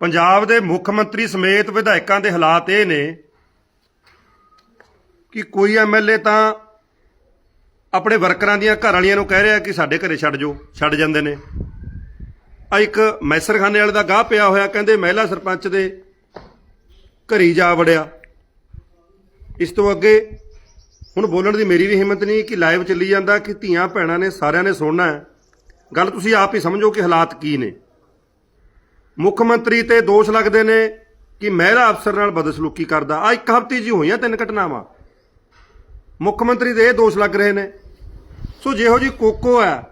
ਪੰਜਾਬ ਦੇ ਮੁੱਖ ਮੰਤਰੀ ਸਮੇਤ ਵਿਧਾਇਕਾਂ ਦੇ ਹਾਲਾਤ ਇਹ ਨੇ ਕਿ ਕੋਈ ਐਮਐਲਏ ਤਾਂ ਆਪਣੇ ਵਰਕਰਾਂ ਦੀਆਂ ਘਰ ਵਾਲੀਆਂ ਨੂੰ ਕਹਿ ਰਿਹਾ ਕਿ ਸਾਡੇ ਘਰੇ ਛੱਡ ਜਾਓ, ਛੱਡ ਜਾਂਦੇ ਨੇ। ਆ ਇੱਕ ਮੈਸਰਖਾਨੇ ਵਾਲੇ ਦਾ ਗਾਹ ਪਿਆ ਹੋਇਆ, ਕਹਿੰਦੇ ਮਹਿਲਾ ਸਰਪੰਚ ਦੇ ਘਰੀ ਜਾ ਵੜਿਆ। ਇਸ ਤੋਂ ਅੱਗੇ ਹੁਣ ਬੋਲਣ ਦੀ ਮੇਰੀ ਵੀ ਹਿੰਮਤ ਨਹੀਂ ਕਿ ਲਾਈਵ ਚੱਲੀ ਜਾਂਦਾ, ਕਿ ਧੀਆਂ ਭੈਣਾਂ ਨੇ ਸਾਰਿਆਂ ਨੇ ਸੁਣਨਾ ਹੈ। ਗੱਲ ਤੁਸੀਂ ਆਪ ਹੀ ਸਮਝੋ ਕਿ ਹਾਲਾਤ ਕੀ ਨੇ। ਮੁੱਖ ਮੰਤਰੀ ਤੇ ਦੋਸ਼ ਲੱਗਦੇ ਨੇ ਕਿ ਮਹਿਲਾ ਅਫਸਰ ਨਾਲ ਬਦਸਲੂਕੀ ਕਰਦਾ। ਆ ਇੱਕ ਹਫ਼ਤੇ ਜੀ ਹੋਈਆਂ ਤਿੰਨ ਘਟਨਾਵਾਂ। ਮੁੱਖ ਮੰਤਰੀ ਦੇ ਇਹ ਦੋਸ਼ ਲੱਗ ਰਹੇ ਨੇ। ਸੋ ਜਿਹੋ ਜੀ ਕੋਕੋ ਹੈ,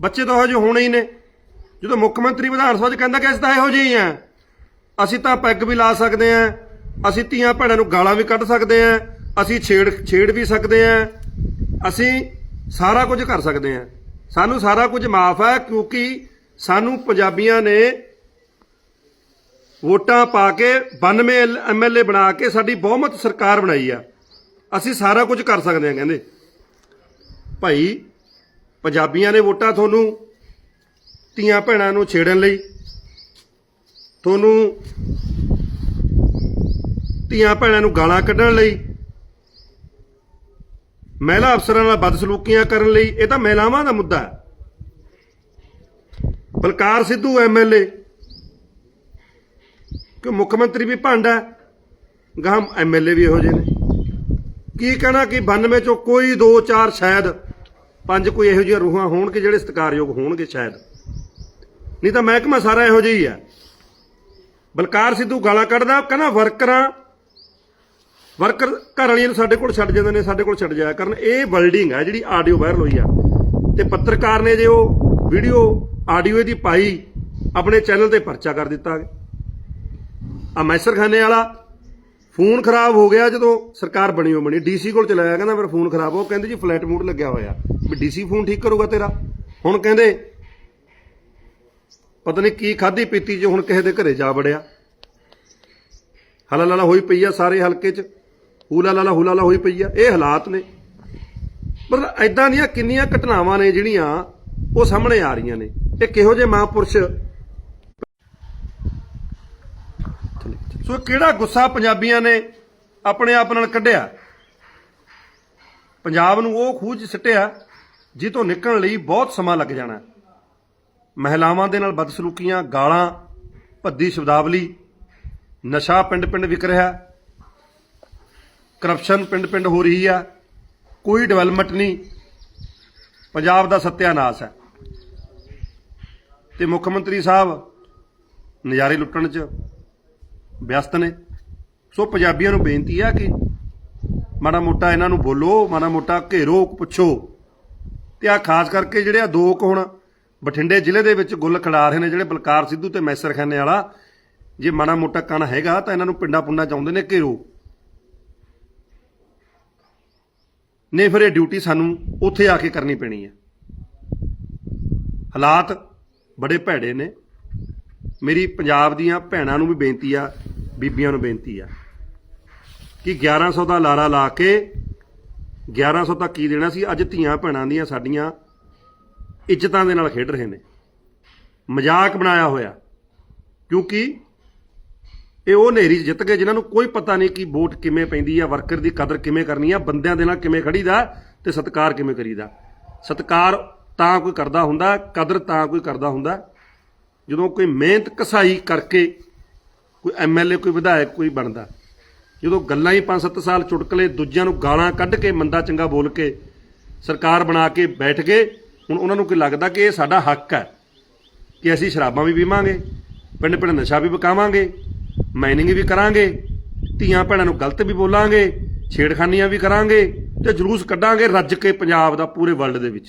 ਬੱਚੇ ਤਾਂ ਇਹੋ ਜਿਹੇ ਹੋਣੇ ਹੀ ਨੇ। ਜਦੋਂ ਮੁੱਖ ਮੰਤਰੀ ਵਿਧਾਨ ਸਭਾ 'ਚ ਕਹਿੰਦਾ ਕਿ ਅਸੀਂ ਤਾਂ ਇਹੋ ਜਿਹੇ ਹੀ ਆ ਅਸੀਂ ਤਾਂ ਪੈਗ ਵੀ ਲਾ ਸਕਦੇ ਆ ਅਸੀਂ ਧੀਆਂ ਭੈਣਾਂ ਨੂੰ ਗਾਲਾਂ ਵੀ ਕੱਢ ਸਕਦੇ ਆ ਅਸੀਂ ਛੇੜ ਛੇੜ ਵੀ ਸਕਦੇ ਆ ਅਸੀਂ ਸਾਰਾ ਕੁਝ ਕਰ ਸਕਦੇ ਆ ਸਾਨੂੰ ਸਾਰਾ ਕੁਝ ਮਾਫ ਹੈ ਕਿਉਂਕਿ ਸਾਨੂੰ ਪੰਜਾਬੀਆਂ ਨੇ ਵੋਟਾਂ ਪਾ ਕੇ 92 ਐਮਐਲਏ ਬਣਾ ਕੇ ਸਾਡੀ ਬਹੁਮਤ ਸਰਕਾਰ ਬਣਾਈ ਆ। ਅਸੀਂ ਸਾਰਾ ਕੁਝ ਕਰ ਸਕਦੇ ਹਾਂ, ਕਹਿੰਦੇ। ਭਾਈ, ਪੰਜਾਬੀਆਂ ਨੇ ਵੋਟਾਂ ਤੁਹਾਨੂੰ ਧੀਆਂ ਭੈਣਾਂ ਨੂੰ ਛੇੜਨ ਲਈ, ਤੁਹਾਨੂੰ ਧੀਆਂ ਭੈਣਾਂ ਨੂੰ ਗਾਲਾਂ ਕੱਢਣ ਲਈ, ਮਹਿਲਾ ਅਫਸਰਾਂ ਨਾਲ ਬਦਸਲੂਕੀਆਂ ਕਰਨ ਲਈ, ਇਹ ਤਾਂ ਮਹਿਲਾਵਾਂ ਦਾ ਮੁੱਦਾ ਹੈ। ਬਲਕਾਰ ਸਿੱਧੂ ਐਮਐਲਏ ਕਿ ਮੁੱਖ ਮੰਤਰੀ ਵੀ ਭਾਂਡਾ ਗਾਂ ਐਮਐਲਏ ਵੀ ਇਹੋ ਜਿਹੇ ਨੇ। ਕੀ ਕਹਿਣਾ ਕਿ 92 ਚੋਂ ਕੋਈ 2 4 ਸ਼ਾਇਦ ਪੰਜ ਕੋਈ ਇਹੋ ਜਿਹੀਆਂ ਰੂਹਾਂ ਹੋਣਗੇ ਜਿਹੜੇ ਸਤਿਕਾਰਯੋਗ ਹੋਣਗੇ ਸ਼ਾਇਦ। ਨਹੀਂ ਤਾਂ ਮਹਿਕਮਾ ਸਾਰਾ ਇਹੋ ਜਿਹਾ ਹੀ ਆ ਬਲਕਾਰ ਸਿੱਧੂ ਗਾਲਾਂ ਕੱਢਦਾ, ਕਹਿੰਦਾ ਵਰਕਰਾਂ, ਵਰਕਰ ਘਰ ਵਾਲੀਆਂ ਨੂੰ ਸਾਡੇ ਕੋਲ ਛੱਡ ਜਾਂਦੇ ਨੇ, ਸਾਡੇ ਕੋਲ ਛੱਡ ਜਾਇਆ ਕਰਨ। ਇਹ ਵਰਲਡਿੰਗ ਹੈ ਜਿਹੜੀ ਆਡੀਓ ਵਾਇਰਲ ਹੋਈ ਆ। ਤੇ ਪੱਤਰਕਾਰ ਨੇ ਜੇ ਉਹ ਵੀਡੀਓ, ਆਡੀਓ ਦੀ ਪਾਈ, ਆਪਣੇ ਚੈਨਲ ਤੇ ਪਰਚਾ ਕਰ ਦਿੱਤਾ। ਆ ਮੈਸਰਖਾਨੇ ਵਾਲਾ, ਫੋਨ ਖਰਾਬ ਹੋ ਗਿਆ ਜਦੋਂ ਸਰਕਾਰ ਬਣੀ ਹੋ ਬਣੀ। ਡੀਸੀ ਕੋਲ ਚਲਾਇਆ ਕਹਿੰਦਾ ਮੇਰਾ ਫੋਨ ਖਰਾਬ ਹੋ ਕਹਿੰਦੇ ਜੀ ਫਲੈਟ ਮੂਡ ਲੱਗਿਆ ਹੋਇਆ। ਵੀ ਡੀਸੀ ਫੋਨ ਠੀਕ ਕਰੂਗਾ ਤੇਰਾ। ਹੁਣ ਕਹਿੰਦੇ, ਪਤਾ ਨਹੀਂ ਕੀ ਖਾਦੀ ਪੀਤੀ ਚ ਹੁਣ ਕਿਸੇ ਦੇ ਘਰੇ ਜਾ ਵੜਿਆ। ਹਲਾ ਲਾਲਾ ਹੋਈ ਪਈ ਆ ਸਾਰੇ ਹਲਕੇ ਚ। ਹੂਲਾ ਲਾਲਾ ਹੂਲਾ ਲਾ ਹੋਈ ਪਈ ਆ। ਇਹ ਹਾਲਾਤ ਨੇ। ਮਤਲਬ ਐਦਾਂ ਦੀਆਂ ਕਿੰਨੀਆਂ ਘਟਨਾਵਾਂ ਨੇ ਜਿਹੜੀਆਂ ਉਹ ਸਾਹਮਣੇ ਆ ਰਹੀਆਂ ਨੇ। ਇਹ ਕਿਹੋ ਜਿਹੇ ਮਹਾਂਪੁਰਸ਼ ਸੋ ਕਿਹੜਾ ਗੁੱਸਾ ਪੰਜਾਬੀਆਂ ਨੇ ਆਪਣੇ ਆਪ ਨਾਲ ਕੱਢਿਆ? ਪੰਜਾਬ ਨੂੰ ਉਹ ਖੂਜ ਸਿੱਟਿਆ ਜਿਹਤੋਂ ਨਿਕਲਣ ਲਈ ਬਹੁਤ ਸਮਾਂ ਲੱਗ ਜਾਣਾ। ਮਹਿਲਾਵਾਂ ਦੇ ਨਾਲ ਬਦਸਲੂਕੀਆਂ, ਗਾਲਾਂ, ਭੱਦੀ ਸ਼ਬਦਾਵਲੀ, ਨਸ਼ਾ ਪਿੰਡ-ਪਿੰਡ ਵਿਕ ਰਿਹਾ। ਕਰਪਸ਼ਨ ਪਿੰਡ-ਪਿੰਡ ਹੋ ਰਹੀ ਆ। ਕੋਈ ਡਿਵੈਲਪਮੈਂਟ ਨਹੀਂ। ਪੰਜਾਬ ਦਾ ਸੱਤਿਆਨਾਸ਼ ਹੈ। ਤੇ ਮੁੱਖ ਮੰਤਰੀ ਸਾਹਿਬ, ਨਜ਼ਾਰੇ ਲੁੱਟਣ 'ਚ ਵਿਅਸਤ ਨੇ। ਸੋ ਪੰਜਾਬੀਆਂ ਨੂੰ ਬੇਨਤੀ ਆ ਕਿ ਮਾੜਾ ਮੋਟਾ ਇਹਨਾਂ ਨੂੰ ਬੋਲੋ, ਮਾੜਾ ਮੋਟਾ ਘੇਰੋ, ਪੁੱਛੋ। ਤੇ ਆ ਖਾਸ ਕਰਕੇ ਜਿਹੜੇ ਆ ਦੋ ਕੁ ਹੁਣ ਬਠਿੰਡੇ ਜ਼ਿਲ੍ਹੇ ਦੇ ਵਿੱਚ ਗੁੱਲ ਖਿਲਾ ਰਹੇ ਨੇ, ਜਿਹੜੇ ਬਲਕਾਰ ਸਿੱਧੂ ਤੇ ਮੈਸਰਖਾਨੇ ਵਾਲਾ, ਜੇ ਮਾੜਾ ਮੋਟਾ ਕਣ ਹੈਗਾ ਤਾਂ ਇਹਨਾਂ ਨੂੰ ਪਿੰਡਾਂ ਪੁੰਡਾਂ ਚਾਹੁੰਦੇ ਨੇ ਘੇਰੋ। ਨਹੀਂ ਫਿਰ ਇਹ ਡਿਊਟੀ ਸਾਨੂੰ ਉੱਥੇ ਆ ਕੇ ਕਰਨੀ ਪੈਣੀ ਹੈ। ਹਾਲਾਤ ਬੜੇ ਭੈੜੇ ਨੇ। ਮੇਰੀ ਪੰਜਾਬ ਦੀਆਂ ਭੈਣਾਂ ਨੂੰ ਵੀ ਬੇਨਤੀ ਆ, ਬੀਬੀਆਂ ਨੂੰ ਬੇਨਤੀ ਆ ਕਿ 1100 ਦਾ ਲਾਰਾ ਲਾ ਕੇ 1100 ਤੱਕ ਕੀ ਦੇਣਾ ਸੀ? ਅੱਜ ਧੀਆਂ ਭੈਣਾਂ ਦੀਆਂ ਸਾਡੀਆਂ ਇੱਜ਼ਤਾਂ ਦੇ ਨਾਲ ਖੇਡ ਰਹੇ ਨੇ। ਮਜ਼ਾਕ ਬਣਾਇਆ ਹੋਇਆ। ਕਿਉਂਕਿ ਇਹ ਉਹ ਨੇਰੀ ਜਿੱਤ ਗਏ ਜਿਨ੍ਹਾਂ ਨੂੰ ਕੋਈ ਪਤਾ ਨਹੀਂ ਕਿ ਵੋਟ ਕਿਵੇਂ ਪੈਂਦੀ ਆ, ਵਰਕਰ ਦੀ ਕਦਰ ਕਿਵੇਂ ਕਰਨੀ ਆ, ਬੰਦਿਆਂ ਦੇ ਨਾਲ ਕਿਵੇਂ ਖੜੀਦਾ ਤੇ ਸਤਿਕਾਰ ਕਿਵੇਂ ਕਰੀਦਾ। ਸਤਿਕਾਰ ਤਾਂ ਕੋਈ ਕਰਦਾ ਹੁੰਦਾ, ਕਦਰ ਤਾਂ ਕੋਈ ਕਰਦਾ ਹੁੰਦਾ। ਜਦੋਂ ਕੋਈ ਮਿਹਨਤ ਕਸਾਈ ਕਰਕੇ ਕੋਈ ਐਮਐਲਏ ਕੋਈ ਵਿਧਾਇਕ, ਕੋਈ ਬਣਦਾ। ਜਦੋਂ ਗੱਲਾਂ ਹੀ 5-7 ਸਾਲ ਚੁਟਕਲੇ ਦੂਜਿਆਂ ਨੂੰ ਗਾਲਾਂ ਕੱਢ ਕੇ, ਮੰਦਾ ਚੰਗਾ ਬੋਲ ਕੇ ਸਰਕਾਰ ਬਣਾ ਕੇ ਬੈਠ ਗਏ, ਹੁਣ ਉਹਨਾਂ ਨੂੰ ਕੀ ਲੱਗਦਾ ਕਿ ਇਹ ਸਾਡਾ ਹੱਕ ਹੈ ਕਿ ਅਸੀਂ ਸ਼ਰਾਬਾਂ ਵੀ ਪੀਵਾਂਗੇ ਪਿੰਡ ਪਿੰਡ ਨਸ਼ਾ ਵੀ ਵਿਕਾਵਾਂਗੇ ਮਾਈਨਿੰਗ ਵੀ ਕਰਾਂਗੇ, ਧੀਆਂ ਭੈਣਾਂ ਨੂੰ ਗਲਤ ਵੀ ਬੋਲਾਂਗੇ, ਛੇੜਖਾਨੀਆਂ ਵੀ ਕਰਾਂਗੇ ਤੇ ਜਲੂਸ ਕੱਢਾਂਗੇ ਰੱਜ ਕੇ ਪੰਜਾਬ ਦਾ ਪੂਰੇ ਵਰਲਡ ਦੇ ਵਿੱਚ।